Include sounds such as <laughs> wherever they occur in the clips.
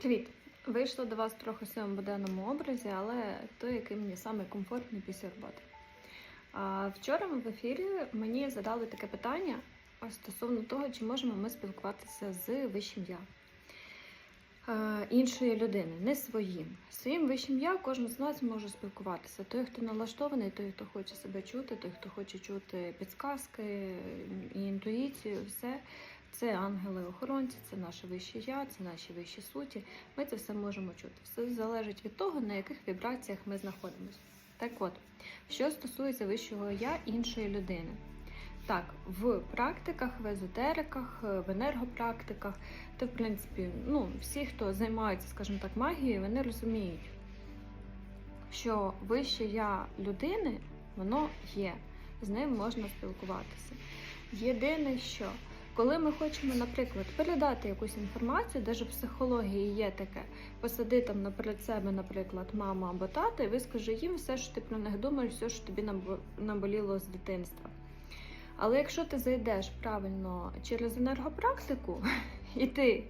Привіт! Вийшла до вас трохи в своєму буденному образі, але той, який мені саме комфортний після роботи. А вчора в ефірі мені задали таке питання стосовно того, чи можемо ми спілкуватися з вищим я іншої людини, не своїм. Своїм вищим я кожен з нас може спілкуватися. Той, хто налаштований, той, хто хоче себе чути, той, хто хоче чути підсказки і інтуїцію, все. Це ангели-охоронці, це наше вище я, це наші вищі суті. Ми це все можемо чути. Все залежить від того, на яких вібраціях ми знаходимося. Так от, що стосується вищого я іншої людини. Так, в практиках, в езотериках, в енергопрактиках, то в принципі, ну, всі, хто займається, скажімо так, магією, вони розуміють, що вище я людини, воно є, з ним можна спілкуватися. Єдине, що коли ми хочемо, наприклад, передати якусь інформацію, де ж в психології є таке, посади там наперед себе, наприклад, маму або тата, і вискажи їм все, що ти про них думаєш, все, що тобі набо- наболіло з дитинства. Але якщо ти зайдеш правильно через енергопрактику, <laughs> і ти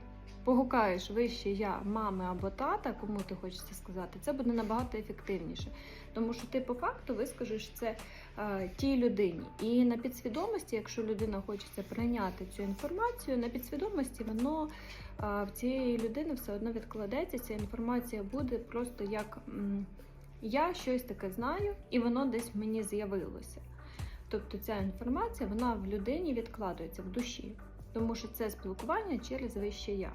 погукаєш вище я, мами або тата, кому ти хочеться сказати, це буде набагато ефективніше. Тому що ти по факту вискажеш це е, тій людині. І на підсвідомості, якщо людина хочеться прийняти цю інформацію, на підсвідомості воно е, в цієї людини все одно відкладеться. Ця інформація буде просто як м, я щось таке знаю, і воно десь мені з'явилося. Тобто ця інформація вона в людині відкладується в душі, тому що це спілкування через вище я.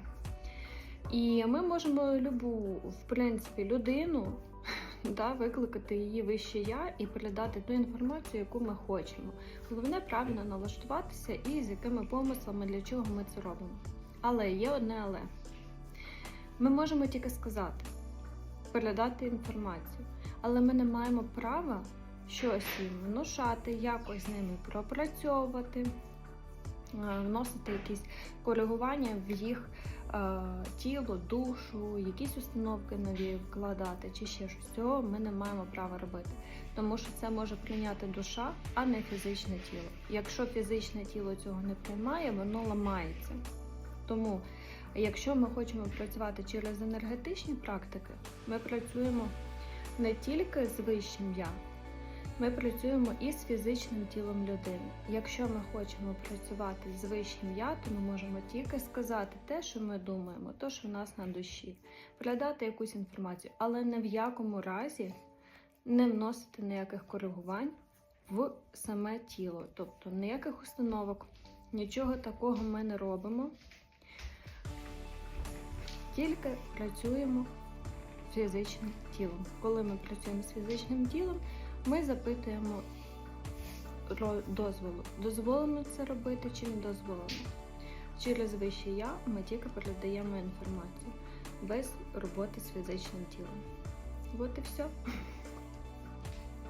І ми можемо любу, в принципі, людину <laughs> да, викликати її вище я і передати ту інформацію, яку ми хочемо. Головне правильно налаштуватися і з якими помислами, для чого ми це робимо. Але є одне але. Ми можемо тільки сказати, передати інформацію, але ми не маємо права щось їм внушати, якось з ними пропрацьовувати, е, вносити якісь коригування в їх тіло, душу, якісь установки нові вкладати чи ще щось. Цього ми не маємо права робити, тому що це може прийняти душа, а не фізичне тіло. Якщо фізичне тіло цього не приймає, воно ламається. Тому, якщо ми хочемо працювати через енергетичні практики, ми працюємо не тільки з вищим я, ми працюємо і з фізичним тілом людини. Якщо ми хочемо працювати з вищим я, то ми можемо тільки сказати те, що ми думаємо, те, що в нас на душі, передати якусь інформацію, але не в якому разі не вносити ніяких коригувань в саме тіло. Тобто ніяких установок, нічого такого ми не робимо. Тільки працюємо з фізичним тілом. Коли ми працюємо з фізичним тілом, ми запитуємо дозволу. Дозволено це робити чи не дозволено. Через вище я ми тільки передаємо інформацію без роботи з фізичним тілом. От і все.